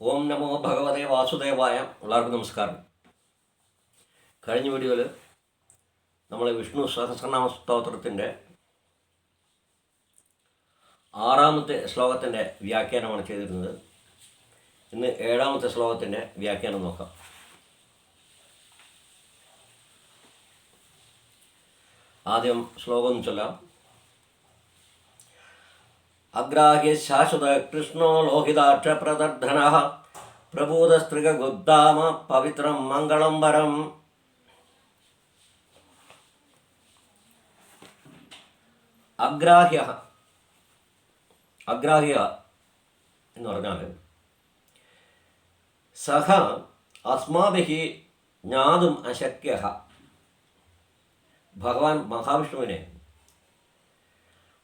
ഓം നമോ ഭഗവതേ വാസുദേവായ എല്ലാവർക്കും നമസ്കാരം. കഴിഞ്ഞ വീഡിയോയിൽ നമ്മൾ വിഷ്ണു സഹസ്രനാമ സ്തോത്രത്തിന്റെ ആറാമത്തെ ശ്ലോകത്തിന്റെ വ്യാഖ്യാനമാണ് ചെയ്തിരുന്നത്. ഇന്ന് ഏഴാമത്തെ ശ്ലോകത്തിന്റെ വ്യാഖ്യാനം നോക്കാം. ആദ്യം ശ്ലോകം ചൊല്ലാം. അഗ്രാഹ്യ ശാശ്വത കൃഷ്ണോ ലോഹിതാക്ഷ പ്രദർധന പ്രഭൂതസ്ത്രികുദ്ധാമ പവിത്രം മംഗളം വരം അഗ്രാഹ്യ അഗ്രാഹ്യ എന്ന് പറഞ്ഞാൽ സഹ അസ്മാഭിഹി ജ്ഞാതും അശക്യ। ഭഗവാൻ മഹാവിഷ്ണുവിനെ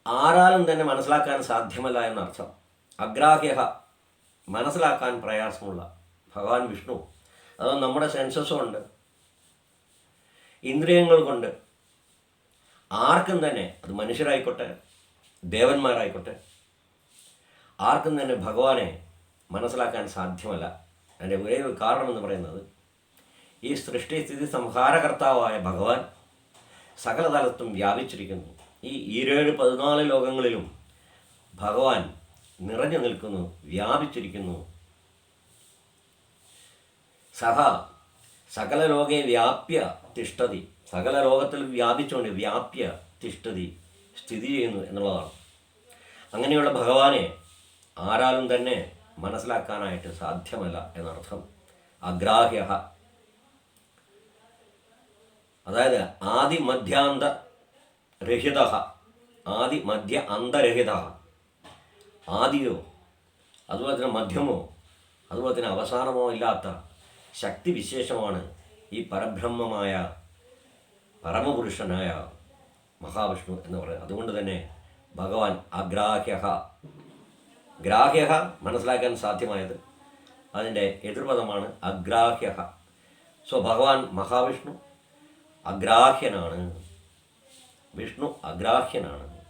ആരാലും തന്നെ മനസ്സിലാക്കാൻ സാധ്യമല്ല എന്നർത്ഥം. അഗ്രാഹ്യ മനസ്സിലാക്കാൻ പ്രയാസമുള്ള ഭഗവാൻ വിഷ്ണു. അത് നമ്മുടെ സെൻസസ് കൊണ്ട് ഇന്ദ്രിയങ്ങൾ കൊണ്ട് ആർക്കും തന്നെ അത് മനുഷ്യരായിക്കോട്ടെ ദേവന്മാരായിക്കോട്ടെ ആർക്കും തന്നെ ഭഗവാനെ മനസ്സിലാക്കാൻ സാധ്യമല്ല. അതിന്റെ ഒരേ ഒരു കാരണമെന്ന് പറയുന്നത് ഈ സൃഷ്ടി സ്ഥിതി സംഹാരകർത്താവായ ഭഗവാൻ സകലതലത്തും വ്യാപിച്ചിരിക്കുന്നു. ഈ ഇരുപത് പതിനാല് ലോകങ്ങളിലും ഭഗവാൻ നിറഞ്ഞു നിൽക്കുന്നു വ്യാപിച്ചിരിക്കുന്നു. സഹ സകല ലോകെ വ്യാപ്യ തിഷ്ടതി സകല ലോകത്തിൽ വ്യാപിച്ചുകൊണ്ട് വ്യാപ്യ തിഷ്ടതി സ്ഥിതി ചെയ്യുന്നു എന്നുള്ളതാണ്. അങ്ങനെയുള്ള ഭഗവാനെ ആരാലും തന്നെ മനസ്സിലാക്കാനായിട്ട് സാധ്യമല്ല എന്നർത്ഥം. അഗ്രാഹ്യ അതായത് ആദി മധ്യാന്ത രഹിത ആദി മധ്യ അന്തരഹിത ആദിയോ? അതുപോലെ തന്നെ മധ്യമോ? അതുപോലെ തന്നെ അവസാനമോ ഇല്ലാത്ത ശക്തി വിശേഷമാണ് ഈ പരബ്രഹ്മമായ പരമപുരുഷനായ മഹാവിഷ്ണു എന്ന് പറയുന്നത്. അതുകൊണ്ട് തന്നെ ഭഗവാൻ അഗ്രാഹ്യ ഗ്രാഹ്യ മനസ്സിലാക്കാൻ സാധ്യമായത് അതിന്റെ എതിർപദമാണ് അഗ്രാഹ്യ സോ ഭഗവാൻ മഹാവിഷ്ണു അഗ്രാഹ്യനാണ്. വിഷ്ണു അഗ്രാഹ്യനാണ്.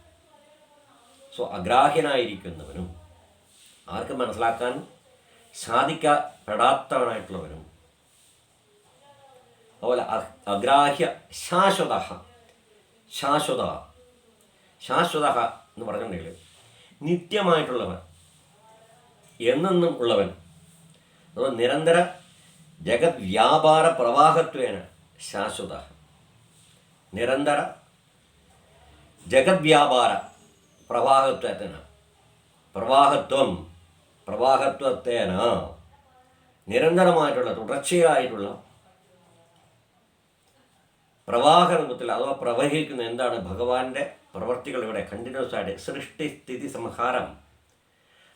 സോ അഗ്രാഹ്യനായിരിക്കുന്നവനും ആർക്കും മനസ്സിലാക്കാൻ സാധിക്കപ്പെടാത്തവനായിട്ടുള്ളവനും അതുപോലെ അഗ്രാഹ്യ ശാശ്വത ശാശ്വത ശാശ്വത എന്ന് പറഞ്ഞിട്ടുണ്ടെങ്കിൽ നിത്യമായിട്ടുള്ളവൻ എന്നെന്നും ഉള്ളവൻ അതുപോലെ നിരന്തര ജഗത് വ്യാപാര പ്രവാഹത്വേന ശാശ്വത നിരന്തര ജഗത് വ്യാപാര പ്രവാഹത്വത്തിന്. പ്രവാഹത്വം പ്രവാഹത്വത്തേന നിരന്തരമായിട്ടുള്ള തുടർച്ചയായിട്ടുള്ള പ്രവാഹരൂപത്തിൽ അഥവാ പ്രവഹിക്കുന്ന എന്താണ് ഭഗവാന്റെ പ്രവർത്തികൾ ഇവിടെ കണ്ടിന്യൂസ് ആയിട്ട് സൃഷ്ടി സ്ഥിതി സംഹാരം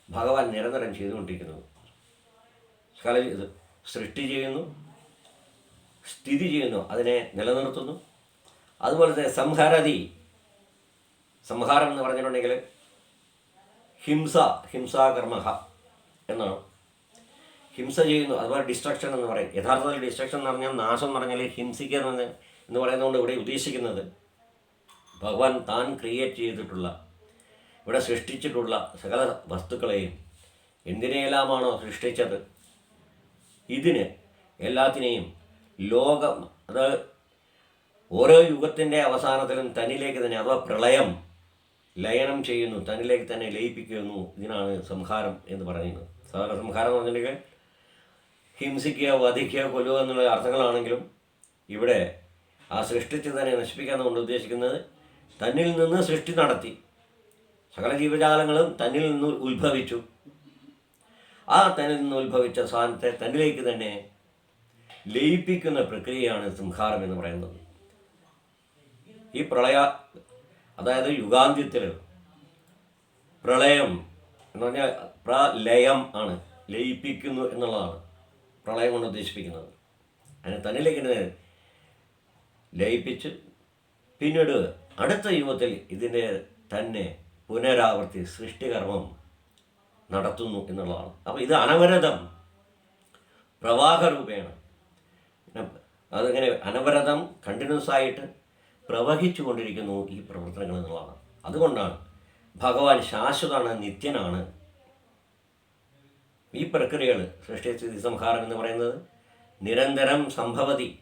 ഭഗവാൻ നിരന്തരം ചെയ്തുകൊണ്ടിരിക്കുന്നു കല സൃഷ്ടി ചെയ്യുന്നു സ്ഥിതി ചെയ്യുന്നു അതിനെ നിലനിർത്തുന്നു. അതുപോലെ തന്നെ സംഹരതി സംഹാരം എന്ന് പറഞ്ഞിട്ടുണ്ടെങ്കിൽ ഹിംസ ഹിംസാകർമ്മ എന്നാണ്. ഹിംസ ചെയ്യുന്നു അതുപോലെ ഡിസ്ട്രക്ഷൻ എന്ന് പറയും. യഥാർത്ഥത്തിൽ ഡിസ്ട്രക്ഷൻ എന്ന് പറഞ്ഞാൽ നാശം എന്ന് പറഞ്ഞാൽ ഹിംസിക്കുക എന്ന് എന്ന് പറയുന്നതുകൊണ്ട് ഇവിടെ ഉദ്ദേശിക്കുന്നത് ഭഗവാൻ താൻ ക്രിയേറ്റ് ചെയ്തിട്ടുള്ള ഇവിടെ സൃഷ്ടിച്ചിട്ടുള്ള സകല വസ്തുക്കളെയും എന്തിനെയെല്ലാമാണോ സൃഷ്ടിച്ചത്? ഇതിന് എല്ലാത്തിനെയും ലോകം അത് ഓരോ യുഗത്തിന്റെ അവസാനത്തിലും തന്നിലേക്ക് തന്നെ അഥവാ പ്രളയം ലയനം ചെയ്യുന്നു തന്നിലേക്ക് തന്നെ ലയിപ്പിക്കുന്നു ഇതിനാണ് സംഹാരം എന്ന് പറയുന്നത്. സാധാരണ സംഹാരം എന്ന് പറഞ്ഞിട്ടുണ്ടെങ്കിൽ ഹിംസിക്കുക വധിക്കുക കൊല്ലുക എന്നുള്ള അർത്ഥങ്ങളാണെങ്കിലും ഇവിടെ ആ സൃഷ്ടിച്ച് തന്നെ നശിപ്പിക്കാൻ കൊണ്ട് ഉദ്ദേശിക്കുന്നത് തന്നിൽ നിന്ന് സൃഷ്ടി നടത്തി. സകല ജീവജാലങ്ങളും തന്നിൽ നിന്ന് ഉത്ഭവിച്ചു. ആ തന്നിൽ നിന്ന് ഉത്ഭവിച്ച സാധനത്തെ തന്നിലേക്ക് തന്നെ ലയിപ്പിക്കുന്ന പ്രക്രിയയാണ് സംഹാരം എന്ന് പറയുന്നത്. ഈ പ്രളയ അതായത് യുഗാന്ത്യത്തിൽ പ്രളയം എന്ന് പറഞ്ഞാൽ പ്രലയം ആണ് ലയിപ്പിക്കുന്നു എന്നുള്ളതാണ് പ്രളയം കൊണ്ട് ഉദ്ദേശിപ്പിക്കുന്നത്. അതിനെ തന്നിലേക്ക് തന്നെ ലയിപ്പിച്ച് പിന്നീട് അടുത്ത യുഗത്തിൽ ഇതിന്റെ തന്നെ പുനരാവർത്തി സൃഷ്ടികർമ്മം നടത്തുന്നു എന്നുള്ളതാണ്. അപ്പോൾ ഇത് അനവരതം പ്രവാഹ രൂപേണ അതിങ്ങനെ? അനവരതം കണ്ടിന്യൂസ് ആയിട്ട് പ്രവഹിച്ചു കൊണ്ടിരിക്കുന്നു ഈ പ്രവർത്തനങ്ങൾ എന്നുള്ളതാണ്. അതുകൊണ്ടാണ് ഭഗവാൻ ശാശ്വതമാണ് നിത്യനാണ്. ഈ പ്രക്രിയകൾ സൃഷ്ടി സ്ഥിതി സംഹാരം എന്ന് പറയുന്നത് നിരന്തരം സംഭവതി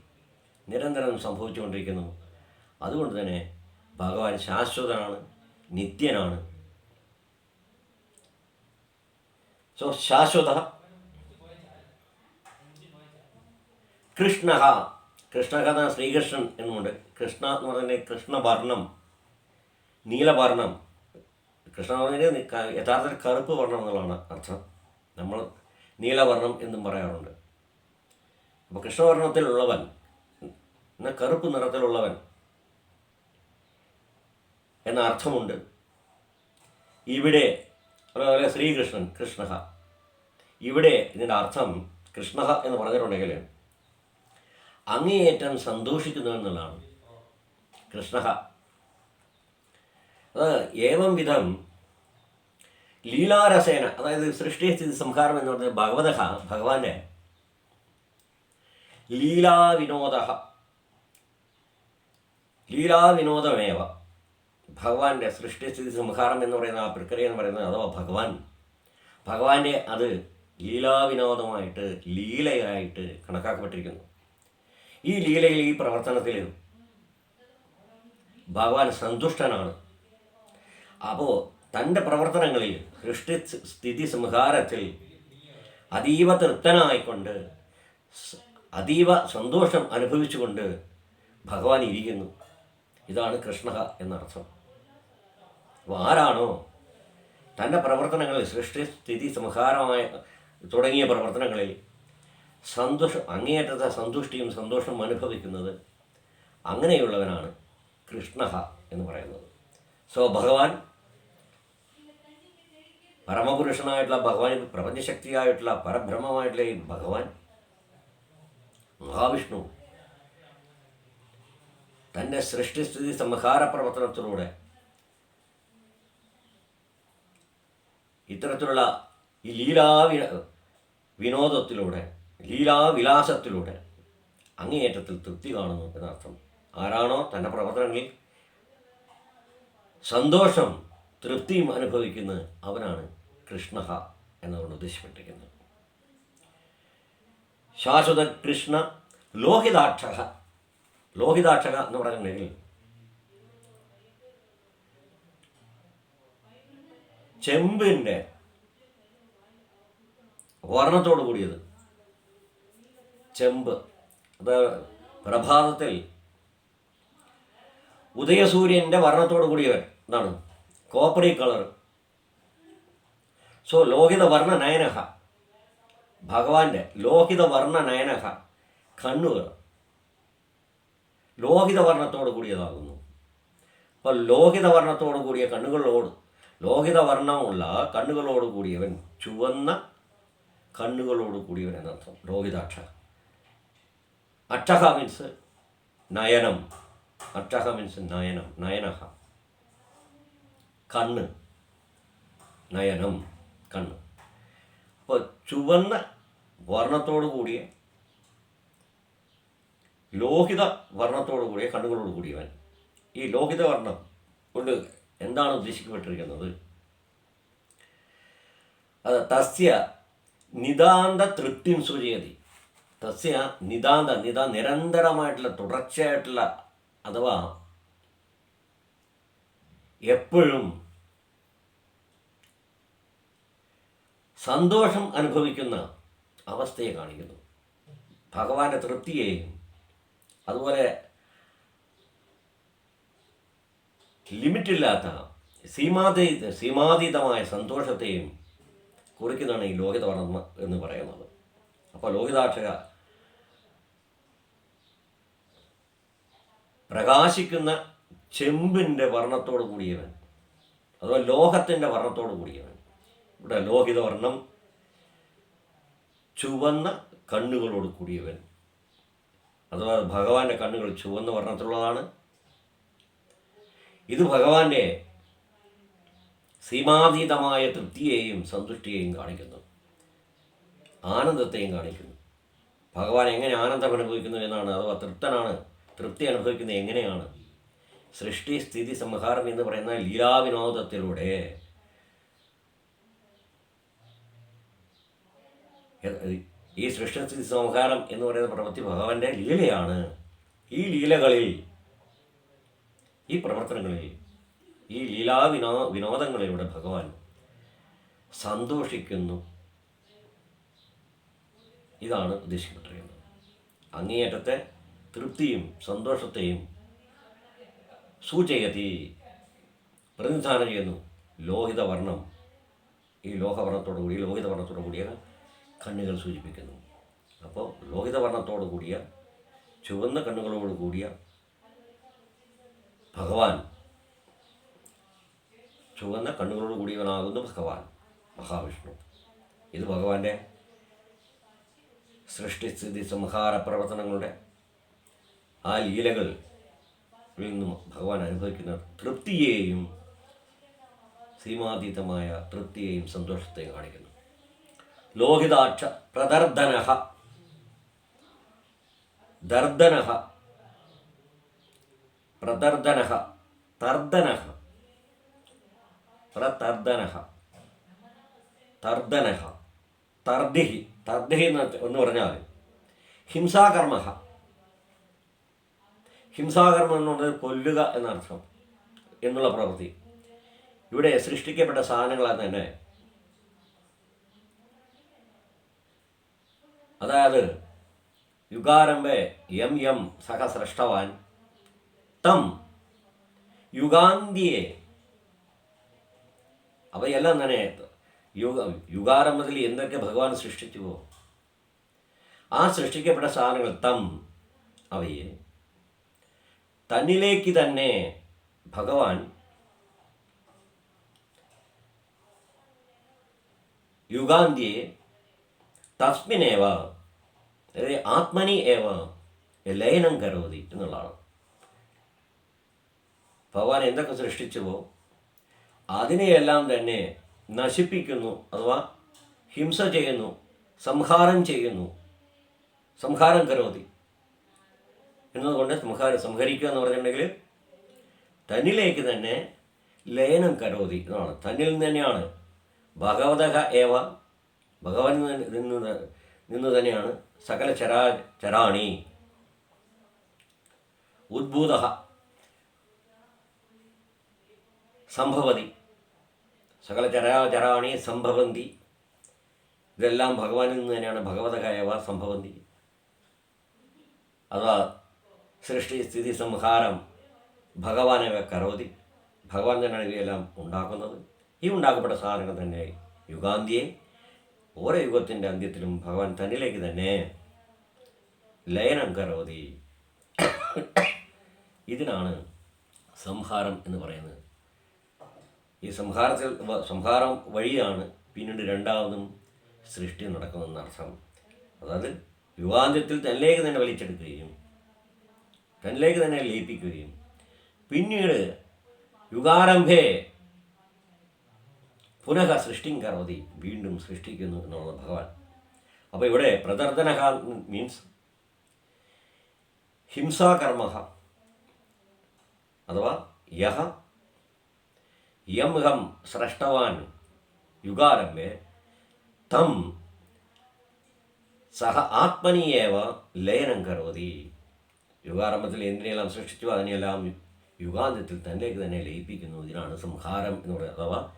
നിരന്തരം സംഭവിച്ചുകൊണ്ടിരിക്കുന്നു. അതുകൊണ്ട് തന്നെ ഭഗവാൻ ശാശ്വതനാണ് നിത്യനാണ്. സോ ശാശ്വത. കൃഷ്ണ കൃഷ്ണ കഥ ശ്രീകൃഷ്ണൻ എന്നുമുണ്ട് കൃഷ്ണ എന്ന് പറഞ്ഞാൽ കൃഷ്ണവർണം നീലവർണം കൃഷ്ണ എന്ന് പറഞ്ഞാൽ യഥാർത്ഥത്തിൽ കറുപ്പ് വർണം എന്നുള്ളതാണ് അർത്ഥം. നമ്മൾ നീലവർണം എന്നും പറയാറുണ്ട്. അപ്പോൾ കൃഷ്ണവർണത്തിലുള്ളവൻ എന്നാൽ കറുപ്പ് നിറത്തിലുള്ളവൻ എന്ന അർത്ഥമുണ്ട്. ഇവിടെ അതുപോലെ ശ്രീകൃഷ്ണൻ കൃഷ്ണ ഇവിടെ ഇതിന്റെ അർത്ഥം കൃഷ്ണ എന്ന് പറഞ്ഞിട്ടുണ്ടെങ്കിൽ അങ്ങേയറ്റം സന്തോഷിക്കുന്നു എന്നുള്ളതാണ്. കൃഷ്ണ. അത് ഏവം വിധം ലീലാരസേന അതായത് സൃഷ്ടി സ്ഥിതി സംഹാരം എന്ന് പറഞ്ഞ ഭഗവത ഭഗവാന്റെ ലീലാവിനോദ ലീലാവിനോദമേവ ഭഗവാന്റെ സൃഷ്ടിസ്ഥിതി സംഹാരം എന്ന് പറയുന്ന ആ പ്രക്രിയ എന്ന് പറയുന്നത് അഥവാ ഭഗവാൻ. ഭഗവാന്റെ അത് ലീലാവിനോദമായിട്ട് ലീലയായിട്ട് കണക്കാക്കപ്പെട്ടിരിക്കുന്നു. ഈ ലീലയിൽ ഈ പ്രവർത്തനത്തിൽ ഭഗവാൻ സന്തുഷ്ടനാണ്. അപ്പോൾ തന്റെ പ്രവർത്തനങ്ങളിൽ സൃഷ്ടി സ്ഥിതി സംഹാരത്തിൽ അതീവ തൃപ്തനായിക്കൊണ്ട് അതീവ സന്തോഷം അനുഭവിച്ചുകൊണ്ട് ഭഗവാൻ ഇരിക്കുന്നു. ഇതാണ് കൃഷ്ണ എന്നർത്ഥം. അപ്പോൾ ആരാണോ തന്റെ പ്രവർത്തനങ്ങളിൽ സൃഷ്ടി സ്ഥിതി സംഹാരമായ തുടങ്ങിയ പ്രവർത്തനങ്ങളിൽ സന്തോഷം അങ്ങേയറ്റത്തെ സന്തുഷ്ടിയും സന്തോഷവും അനുഭവിക്കുന്നത് അങ്ങനെയുള്ളവനാണ് കൃഷ്ണ എന്ന് പറയുന്നത്. സോ ഭഗവാൻ പരമപുരുഷനായിട്ടുള്ള ഭഗവാൻ പ്രപഞ്ചശക്തിയായിട്ടുള്ള പരബ്രഹ്മമായിട്ടുള്ള ഈ ഭഗവാൻ മഹാവിഷ്ണു തന്റെ സൃഷ്ടിസ്ഥിതി സംഹാര പ്രവർത്തനത്തിലൂടെ ഇത്തരത്തിലുള്ള ഈ ലീലാ വിനോദത്തിലൂടെ ലീലാവിലാസത്തിലൂടെ അങ്ങേയറ്റത്തിൽ തൃപ്തി കാണുന്നു എന്നർത്ഥം. ആരാണോ തന്റെ പ്രവർത്തനങ്ങളിൽ സന്തോഷം തൃപ്തിയും അനുഭവിക്കുന്നത് അവനാണ് കൃഷ്ണ എന്നതുകൊണ്ട് ഉദ്ദേശിപ്പെട്ടിരിക്കുന്നത് ശാശ്വത കൃഷ്ണ ലോഹിതാക്ഷക ലോഹിതാക്ഷക എന്ന് പറഞ്ഞിട്ടുണ്ടെങ്കിൽ ചെമ്പിന്റെ വർണത്തോട് കൂടിയത് ചെമ്പ്. അത് പ്രഭാതത്തിൽ ഉദയസൂര്യന്റെ വർണത്തോടു കൂടിയവൻ. എന്താണ് കോപ്പറി കളർ. സോ ലോഹിത വർണ നയനഹ. ഭഗവാന്റെ ലോഹിത വർണ നയനഹ. കണ്ണുകൾ. ലോഹിത വർണത്തോട് കൂടിയതാകുന്നു. അപ്പോൾ ലോഹിത വർണത്തോട് കൂടിയ കണ്ണുകളോട് ലോഹിത വർണമുള്ള കണ്ണുകളോട് കൂടിയവൻ ചുവന്ന കണ്ണുകളോട് കൂടിയവൻ എന്നർത്ഥം. ലോഹിതാക്ഷ അക്ഷഹ മീൻസ് നയനം അക്ഷഹ മീൻസ് നയനം നയനഹ കണ്ണ് നയനം കണ്ണ് അപ്പോൾ ചുവന്ന വർണത്തോടു കൂടിയ ലോഹിത വർണത്തോടു കൂടിയ കണ്ണുകളോട് കൂടിയവൻ ഈ ലോഹിത വർണം കൊണ്ട് എന്താണ് ഉദ്ദേശിക്കപ്പെട്ടിരിക്കുന്നത്? അത് തസ്യ നിതാന്ത തൃപ്തിം സൂചയതി. തസ്യ നിതാന്ത നിതാ നിരന്തരമായിട്ടുള്ള തുടർച്ചയായിട്ടുള്ള അഥവാ എപ്പോഴും സന്തോഷം അനുഭവിക്കുന്ന അവസ്ഥയെ കാണിക്കുന്നു. ഭഗവാന്റെ തൃപ്തിയെയും അതുപോലെ ലിമിറ്റില്ലാത്ത സീമാതീ സീമാതീതമായ സന്തോഷത്തെയും കുറിക്കുന്നതാണ് ഈ ലോഹിത വർണം എന്ന് പറയുന്നത്. അപ്പോൾ ലോഹിതാക്ഷക പ്രകാശിക്കുന്ന ചെമ്പിന്റെ വർണത്തോട് കൂടിയവൻ. അഥവാ ലോഹത്തിന്റെ വർണത്തോട് കൂടിയവൻ. ഇവിടെ ലോഹിത വർണം ചുവന്ന കണ്ണുകളോട് കൂടിയവൻ. അഥവാ ഭഗവാന്റെ കണ്ണുകൾ ചുവന്ന വർണത്തിലുള്ളതാണ്. ഇത് ഭഗവാന്റെ സീമാതീതമായ തൃപ്തിയെയും സന്തുഷ്ടിയെയും കാണിക്കുന്നു. ആനന്ദത്തെയും കാണിക്കുന്നു. ഭഗവാൻ എങ്ങനെ ആനന്ദം അനുഭവിക്കുന്നു എന്നാണ് അഥവാ തൃപ്തനാണ് തൃപ്തി അനുഭവിക്കുന്നത് എങ്ങനെയാണ്? സൃഷ്ടി സ്ഥിതി സംഹാരം എന്ന് പറയുന്ന ലീലാവിനോദത്തിലൂടെ. ഈ സൃഷ്ടി സ്ഥിതി സംഹാരം എന്ന് പറയുന്ന പ്രവൃത്തി ഭഗവാന്റെ ലീലയാണ്. ഈ ലീലകളിൽ ഈ പ്രവർത്തനങ്ങളിൽ ഈ ലീലാ വിനോ വിനോദങ്ങളിലൂടെ ഭഗവാൻ സന്തോഷിക്കുന്നു. ഇതാണ് ഉദ്ദേശിക്കപ്പെട്ടിരിക്കുന്നത്. അങ്ങേയറ്റത്തെ തൃപ്തിയും സന്തോഷത്തെയും സൂചയതി പ്രതിനിധാനം ചെയ്യുന്നു. ലോഹിത വർണം ഈ ലോഹവർണത്തോടു കൂടി ലോഹിത വർണത്തോടു കൂടിയ കണ്ണുകൾ സൂചിപ്പിക്കുന്നു. അപ്പോൾ ലോഹിത വർണത്തോടു കൂടിയ ചുവന്ന കണ്ണുകളോട് കൂടിയ ഭഗവാൻ ചുവന്ന കണ്ണുകളോട് കൂടിയവനാകുന്നു ഭഗവാൻ മഹാവിഷ്ണു. ഇത് ഭഗവാന്റെ സൃഷ്ടിസ്ഥിതി സംഹാര പ്രവർത്തനങ്ങളുടെ ആ ലീലകൾ നിന്നും ഭഗവാൻ അനുഭവിക്കുന്ന തൃപ്തിയെയും സീമാതീതമായ തൃപ്തിയെയും സന്തോഷത്തെയും കാണിക്കുന്നു. ലോഹിതാക്ഷ പ്രദർദന ദർദനഹ. പ്രദർദന തർദനഹ. പ്രതർദന തർദനഹ. തർദിഹി. തർദിഹി എന്ന് പറഞ്ഞാൽ ഹിംസാകർമ്മ ഹിംസാകർമ്മം എന്ന് പറഞ്ഞത് കൊല്ലുക എന്നർത്ഥം എന്നുള്ള പ്രവൃത്തി. ഇവിടെ സൃഷ്ടിക്കപ്പെട്ട സാധനങ്ങളാണ് തന്നെ. അതായത് യുഗാരംഭെ എം എം സഹ സൃഷ്ടവാൻ തം യുഗാന്തിയെ. അവയെല്ലാം തന്നെ യുഗ യുഗാരംഭത്തിൽ എന്തൊക്കെ ഭഗവാൻ സൃഷ്ടിച്ചുവോ? ആ സൃഷ്ടിക്കപ്പെട്ട സാധനങ്ങൾ തം അവയെ തന്നിലേക്ക് തന്നെ ഭഗവാൻ യുഗാന്തിയെ തസ്മിനേവ ആത്മനി ഏവ ലയനം കരോതി എന്നുള്ളതാണ്. ഭഗവാൻ എന്തൊക്കെ സൃഷ്ടിച്ചുവോ അതിനെയെല്ലാം തന്നെ നശിപ്പിക്കുന്നു അഥവാ ഹിംസ ചെയ്യുന്നു സംഹാരം ചെയ്യുന്നു സംഹാരം കരോതി. എന്നതുകൊണ്ട് സംഹാരം സംഹരിക്കുക എന്ന് പറഞ്ഞിട്ടുണ്ടെങ്കിൽ തന്നിലേക്ക് തന്നെ ലയനം കരോതി എന്നാണ്. തന്നിൽ നിന്ന് തന്നെയാണ്. ഭഗവത ഏവ ഭഗവാൻ നിന്ന് നിന്ന് തന്നെയാണ്. സകല ചരാ ചരാണി. ഉദ്ഭൂത സംഭവതി. സകല ചരാചരാണി സംഭവന്തി. ഇതെല്ലാം ഭഗവാനിൽ നിന്ന് തന്നെയാണ്. ഭഗവതകായവ സംഭവന്തി. അഥവാ സൃഷ്ടി സ്ഥിതി സംഹാരം ഭഗവാനെ കരോതി. ഭഗവാൻ തന്നെയാണ് ഇവയെല്ലാം ഉണ്ടാക്കുന്നത്. ഈ ഉണ്ടാക്കപ്പെട്ട സാധനങ്ങൾ തന്നെ യുഗാന്തിയെ ഓരോ യുഗത്തിന്റെ അന്ത്യത്തിലും ഭഗവാൻ തന്നിലേക്ക് തന്നെ ലയനം കരോതി. ഇതിനാണ് സംഹാരം എന്ന് പറയുന്നത്. ഈ സംഹാരത്തിൽ സംഹാരം വഴിയാണ് പിന്നീട് രണ്ടാമതും സൃഷ്ടി നടക്കുന്നതെന്ന് അർത്ഥം അതായത് യുവാന്ത്യത്തിൽ തന്നിലേക്ക് തന്നെ വലിച്ചെടുക്കുകയും തന്നിലേക്ക് തന്നെ ലയിപ്പിക്കുകയും. പിന്നീട് യുഗാരംഭേ പുനഃ സൃഷ്ടിം കറവതി വീണ്ടും സൃഷ്ടിക്കുന്നു എന്നുള്ളത് ഭഗവാൻ. അപ്പോൾ ഇവിടെ പ്രദർദനഹ മീൻസ് ഹിംസാകർമ്മ അഥവാ യഹ യം ഹം സൃഷ്ടവാൻ യുഗാരംഭേ തം സഹ ആത്മനിയേവ ലയനം കരോതി. യുഗാരംഭത്തിൽ എന്തിനെല്ലാം സൃഷ്ടിച്ചു. അതിനെല്ലാം യുഗാന്ത്യത്തിൽ തന്നേക്ക് തന്നെ ലയിപ്പിക്കുന്നു. ഇതിനാണ് സംഹാരം എന്ന് പറയുന്നത്. അഥവാ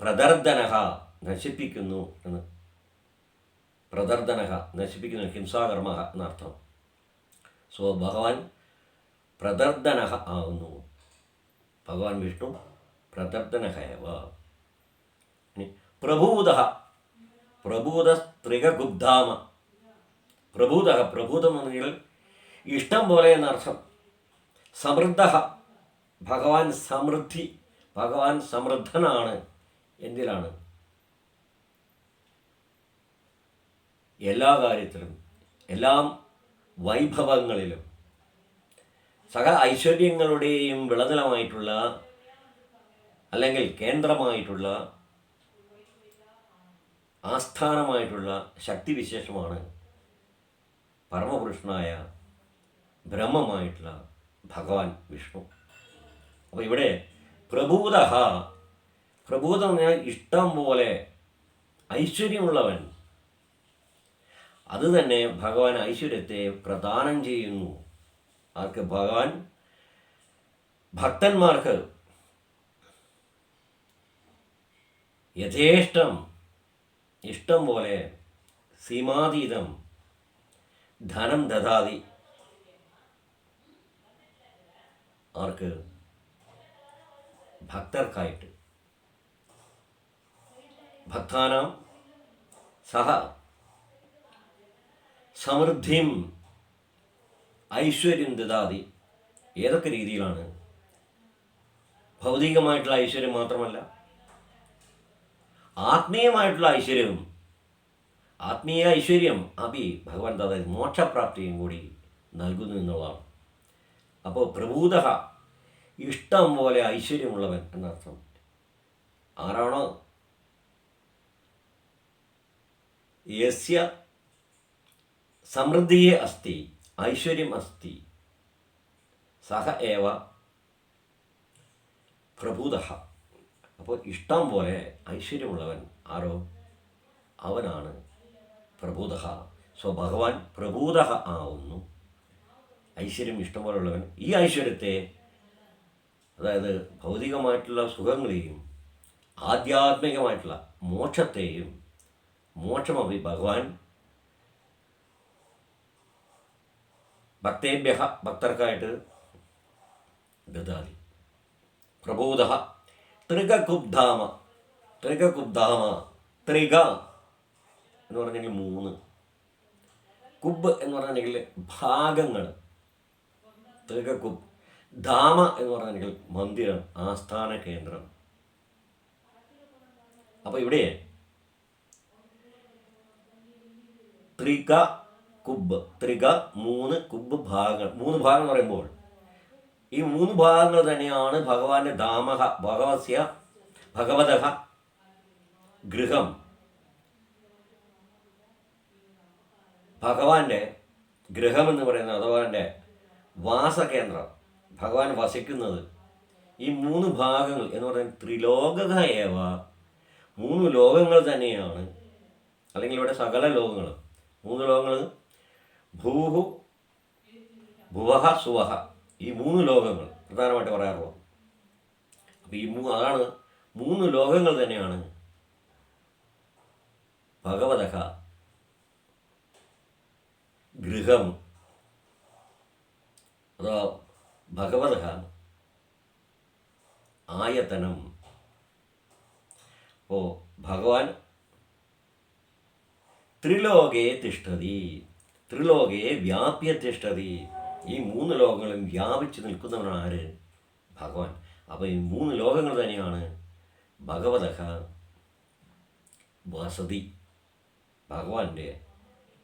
പ്രദർദനഹ നശിപ്പിക്കുന്നു എന്ന്. പ്രദർദനഹ നശിപ്പിക്കുന്നു. ഹിംസാകർമ്മ എന്നർത്ഥം. സോ ഭഗവാൻ പ്രദർദനഹ ആകുന്നു ഭഗവാൻ വിഷ്ണു പ്രദർദനഹയവ. പ്രഭൂത പ്രഭൂത സ്ത്രികഗുബ്ധാമ പ്രഭൂത പ്രഭൂതം എന്ന് ഇഷ്ടം പോലെ എന്നർത്ഥം സമൃദ്ധ ഭഗവാൻ സമൃദ്ധി. ഭഗവാൻ സമൃദ്ധനാണ് എന്തിലാണ്? എല്ലാ കാര്യത്തിലും എല്ലാം വൈഭവങ്ങളിലും. സകല ഐശ്വര്യങ്ങളുടെയും വിളനിലമായിട്ടുള്ള അല്ലെങ്കിൽ കേന്ദ്രമായിട്ടുള്ള ആസ്ഥാനമായിട്ടുള്ള ശക്തിവിശേഷമാണ് പരമപുരുഷനായ ബ്രഹ്മമായിട്ടുള്ള ഭഗവാൻ വിഷ്ണു. അപ്പോൾ ഇവിടെ പ്രഭൂത പ്രഭൂത ഇഷ്ടം പോലെ ഐശ്വര്യമുള്ളവൻ. അത് തന്നെ ഭഗവാൻ ഐശ്വര്യത്തെ പ്രദാനം ചെയ്യുന്നു. ആർക്ക്? ഭഗവാൻ ഭക്തന്മാർക്ക്. യഥേഷ്ടം ഇഷ്ടം പോലെ സീമാതീതം ധനം ദദാതി ആർക്ക് ഭക്തർക്കായിട്ട്. ഭക്താനാം സഹ സമൃദ്ധിയും ഐശ്വര്യം ദദാതി. ഏതൊക്കെ രീതിയിലാണ്? ഭൗതികമായിട്ടുള്ള ഐശ്വര്യം മാത്രമല്ല ആത്മീയമായിട്ടുള്ള ഐശ്വര്യവും ആത്മീയ ഐശ്വര്യം അഭി ഭഗവാൻ ദാദ മോക്ഷപ്രാപ്തിയും കൂടി നൽകുന്നു എന്നുള്ളതാണ്. അപ്പോൾ പ്രഭൂത ഇഷ്ടം പോലെ ഐശ്വര്യമുള്ളവൻ എന്നർത്ഥം. ആരാണോ? യസ്യ സമൃദ്ധിയെ അസ്തി ഐശ്വര്യം അസ്തി. സഹ ഏവ പ്രഭൂത. അപ്പോൾ ഇഷ്ടം പോലെ ഐശ്വര്യമുള്ളവൻ ആരോ? അവനാണ് പ്രഭൂത. സോ ഭഗവാൻ പ്രഭൂത ആവുന്നു. ഐശ്വര്യം ഇഷ്ടംപോലുള്ളവൻ ഈ ഐശ്വര്യത്തെ അതായത് ഭൗതികമായിട്ടുള്ള സുഖങ്ങളെയും ആധ്യാത്മികമായിട്ടുള്ള മോക്ഷത്തെയും മോക്ഷമഭി ഭഗവാൻ ഭക്തേഭ്യ ഭക്തർക്കായിട്ട് ദദാതി. പ്രബോധ ത്രികകുബ്ധാമ ത്രികകുബ്ധാമ ത്രിക എന്ന് പറഞ്ഞെങ്കിൽ മൂന്ന്. കുബ് എന്ന് പറഞ്ഞെങ്കിൽ ഭാഗങ്ങൾ. ത്രികകുബ് ധാമ എന്ന് പറഞ്ഞെങ്കിൽ മന്ദിരം ആസ്ഥാന കേന്ദ്രം. അപ്പോൾ ഇവിടെ ത്രിക കുബ് ത്രിക മൂന്ന് കുബ് ഭാഗങ്ങൾ മൂന്ന് ഭാഗം എന്ന് പറയുമ്പോൾ ഈ മൂന്ന് ഭാഗങ്ങൾ തന്നെയാണ് ഭഗവാന്റെ ധാമഹ ഭഗവസ്യ ഭഗവത ഗൃഹം. ഭഗവാന്റെ ഗൃഹം എന്ന് പറയുന്നത് അഥവാ എന്റെ വാസകേന്ദ്രം. ഭഗവാൻ വസിക്കുന്നത് ഈ മൂന്ന് ഭാഗങ്ങൾ എന്ന് പറയുന്നത് ത്രിലോക ഏവ. മൂന്ന് ലോകങ്ങൾ തന്നെയാണ്. അല്ലെങ്കിൽ ഇവിടെ സകല ലോകങ്ങൾ മൂന്ന് ലോകങ്ങൾ ഭൂഹു ഭുവഹ സുവഹ. ഈ മൂന്ന് ലോകങ്ങൾ പ്രധാനമായിട്ട് പറയാറുള്ളത് അപ്പോൾ ഈ മൂ അതാണ് മൂന്ന് ലോകങ്ങൾ തന്നെയാണ് ഭഗവതക ഗൃഹം അഥവാ ഭഗവത ആയതനം. ഓ ഭഗവാൻ ത്രിലോകേ തിഷ്ഠതി. ത്രിലോകയെ വ്യാപ്യ തിഷ്ഠതി. ഈ മൂന്ന് ലോകങ്ങളും വ്യാപിച്ച് നിൽക്കുന്നവനാണ് ആര്? ഭഗവാൻ. അപ്പോൾ ഈ മൂന്ന് ലോകങ്ങൾ തന്നെയാണ് ഭഗവത വസതി ഭഗവാന്റെ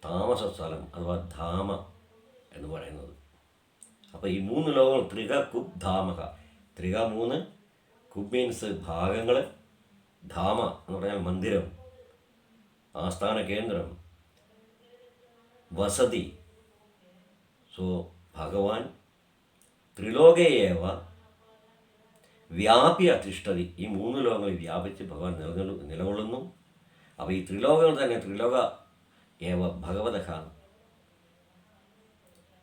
താമസ സ്ഥലം അഥവാ ധാമ എന്ന് പറയുന്നത്. അപ്പോൾ ഈ മൂന്ന് ലോകങ്ങൾ ത്രിക കുബ് ധാമക. ത്രിക മൂന്ന് കുബ് മീൻസ് ഭാഗങ്ങൾ ധാമ എന്ന് പറഞ്ഞാൽ മന്ദിരം ആസ്ഥാന കേന്ദ്രം വസതി. സോ ഭഗവാൻ ത്രിലോകയേവ വ്യാപി അധിഷ്ഠതി ഈ മൂന്ന് ലോകങ്ങളിൽ വ്യാപിച്ച് ഭഗവാൻ നിലനിൽ നിലകൊള്ളുന്നു. അപ്പോൾ ഈ ത്രിലോകങ്ങൾ തന്നെ ത്രിലോക ഏവ ഭഗവതക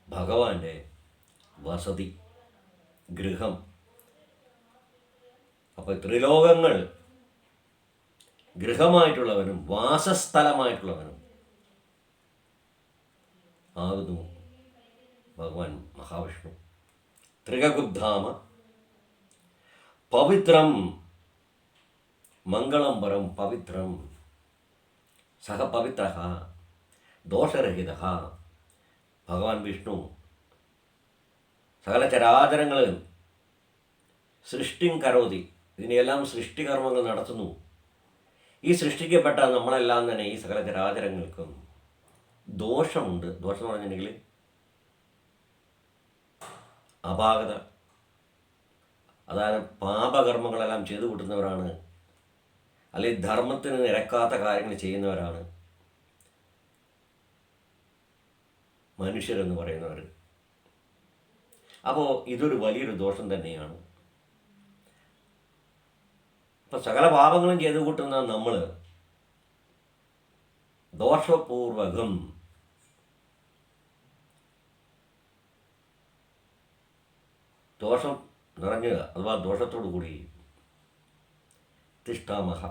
ഭഗവാന്റെ വസതി ഗൃഹം. അപ്പോൾ ത്രിലോകങ്ങൾ ഗൃഹമായിട്ടുള്ളവനും വാസസ്ഥലമായിട്ടുള്ളവനും ആകുന്നു ഭഗവാൻ മഹാവിഷ്ണു. ത്രികകുബ്ധാമ പവിത്രം മംഗളം പരം പവിത്രം സഹ പവിത്ര ദോഷരഹിത ഭഗവാൻ വിഷ്ണു സകല ചരാചരങ്ങൾ സൃഷ്ടിം കരോതി ഇതിനെയെല്ലാം സൃഷ്ടികർമ്മങ്ങൾ നടത്തുന്നു. ഈ സൃഷ്ടിക്കപ്പെട്ട നമ്മളെല്ലാം തന്നെ ഈ സകല ചരാചരങ്ങൾക്കും ദോഷമുണ്ട്. ദോഷം എന്ന് പറഞ്ഞിട്ടുണ്ടെങ്കിൽ അപാകത. അതായത് പാപകർമ്മങ്ങളെല്ലാം ചെയ്തു കൂട്ടുന്നവരാണ്. അല്ലെങ്കിൽ ധർമ്മത്തിന് നിരക്കാത്ത കാര്യങ്ങൾ ചെയ്യുന്നവരാണ് മനുഷ്യരെന്ന് പറയുന്നവർ അപ്പോൾ ഇതൊരു വലിയൊരു ദോഷം തന്നെയാണ്. ഇപ്പം സകല പാപങ്ങളും ചെയ്തു കൂട്ടുന്ന നമ്മൾ ദോഷപൂർവകം ദോഷം നിറഞ്ഞ അഥവാ ദോഷത്തോടു കൂടി തിഷ്ടാമഹ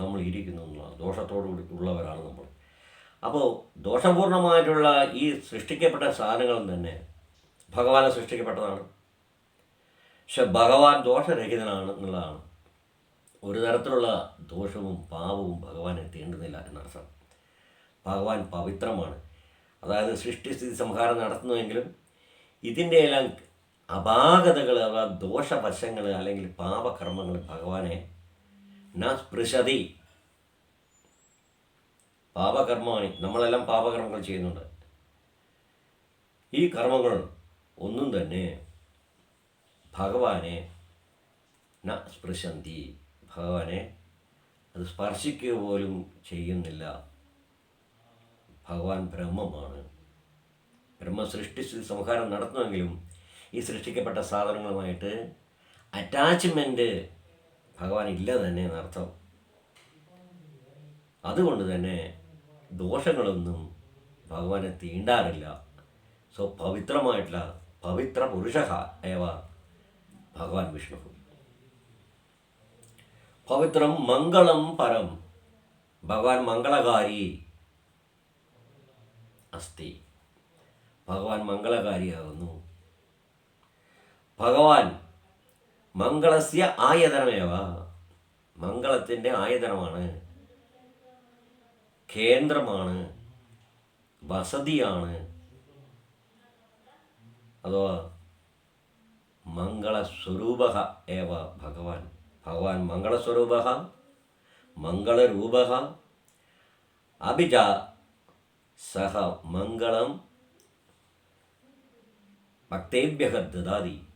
നമ്മൾ ഇരിക്കുന്ന ദോഷത്തോടു കൂടി ഉള്ളവരാണ് നമ്മൾ. അപ്പോൾ ദോഷപൂർണമായിട്ടുള്ള ഈ സൃഷ്ടിക്കപ്പെട്ട സാധനങ്ങളും തന്നെ ഭഗവാനെ സൃഷ്ടിക്കപ്പെട്ടതാണ്. പക്ഷെ ഭഗവാൻ ദോഷരഹിതനാണ് എന്നുള്ളതാണ് ഒരു തരത്തിലുള്ള ദോഷവും പാപവും ഭഗവാനെ തീണ്ടുന്നില്ല എന്നർത്ഥം. ഭഗവാൻ പവിത്രമാണ്. അതായത് സൃഷ്ടിസ്ഥിതി സംഹാരം നടത്തുന്നുവെങ്കിലും ഇതിന്റെ എല്ലാം അപാകതകൾ അഥവാ ദോഷവശങ്ങൾ അല്ലെങ്കിൽ പാപകർമ്മങ്ങൾ ഭഗവാനെ ന സ്പൃശതി. പാപകർമ്മമാണ് നമ്മളെല്ലാം പാപകർമ്മങ്ങൾ ചെയ്യുന്നുണ്ട്. ഈ കർമ്മങ്ങൾ ഒന്നും തന്നെ ഭഗവാനെ ന സ്പൃശന്തി. ഭഗവാനെ അത് സ്പർശിക്കുക പോലും ചെയ്യുന്നില്ല. ഭഗവാൻ ബ്രഹ്മമാണ്. ബ്രഹ്മ സൃഷ്ടിച്ച് സംഹാരം നടത്തുമെങ്കിലും ഈ സൃഷ്ടിക്കപ്പെട്ട സാധനങ്ങളുമായിട്ട് അറ്റാച്ച്മെന്റ് ഭഗവാൻ ഇല്ല തന്നെ എന്നർത്ഥം. അതുകൊണ്ട് തന്നെ ദോഷങ്ങളൊന്നും ഭഗവാനെ തീണ്ടാറില്ല. സോ പവിത്രമായിട്ടുള്ള പവിത്ര പുരുഷ ഏവ? ഭഗവാൻ വിഷ്ണു. പവിത്രം മംഗളം പരം. ഭഗവാൻ മംഗളകാരി അസ്തി. ഭഗവാൻ മംഗളകാരിയാകുന്നു. ഭഗവാൻ മംഗളസ്യ ആയതനമേവ? മംഗളത്തിന്റെ ആയതനമാണ്. കേന്ദ്രമാണ്. വസതിയാണ്. അഥവാ മംഗളസ്വരൂപ ഏവ ഭഗവാൻ? ഭഗവാൻ മംഗളസ്വരൂപ മംഗളരൂപ അഭിജ സഹ മംഗളം ഭക്തേഭ്യ ദദാതി.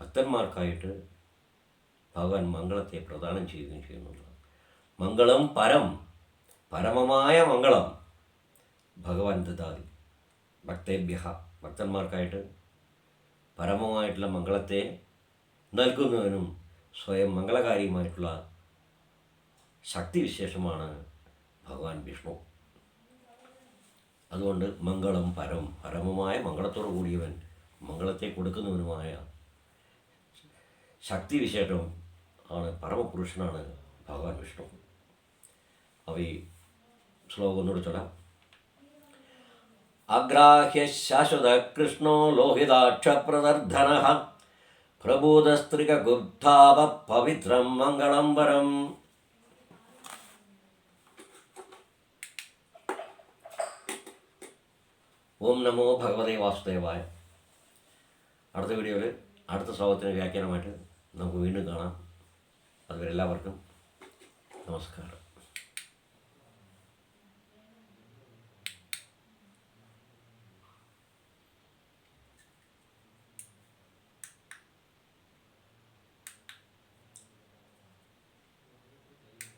ഭക്തന്മാർക്കായിട്ട് ഭഗവാൻ മംഗളത്തെ പ്രദാനം ചെയ്യുകയും ചെയ്യുന്നുണ്ട്. മംഗളം പരം പരമമായ മംഗളം ഭഗവാൻ ദദാതി. ഭക്തേഭ്യ ഭക്തന്മാർക്കായിട്ട് പരമമായിട്ടുള്ള മംഗളത്തെ നൽകുന്നവനും സ്വയം മംഗളകാരിയുമായിട്ടുള്ള ശക്തിവിശേഷമാണ് ഭഗവാൻ വിഷ്ണു. അതുകൊണ്ട് മംഗളം പരം പരമമായ മംഗളത്തോടു കൂടിയവൻ മംഗളത്തെ കൊടുക്കുന്നവനുമായ ശക്തിവിശേഷം ആണ് പരമപുരുഷനാണ് ഭഗവാൻ വിഷ്ണു. അവ ഈ ശ്ലോകം ഒന്നുകൂടെ ചൊല്ലാം. അഗ്രാഹ്യ ശാശ്വത കൃഷ്ണോ ലോഹിതാക്ഷപ്രദർധന പ്രബോധസ്ത്രികുബ്ധാവ പവിത്രം മംഗളം വരം ഓം നമോ ഭഗവതേ വാസുദേവായ. അടുത്ത വീഡിയോയിൽ അടുത്ത ശ്ലോകത്തിന് വ്യാഖ്യാനമായിട്ട് നമുക്ക് വീണ്ടും കാണാം. അതുവരെ എല്ലാവർക്കും നമസ്കാരം.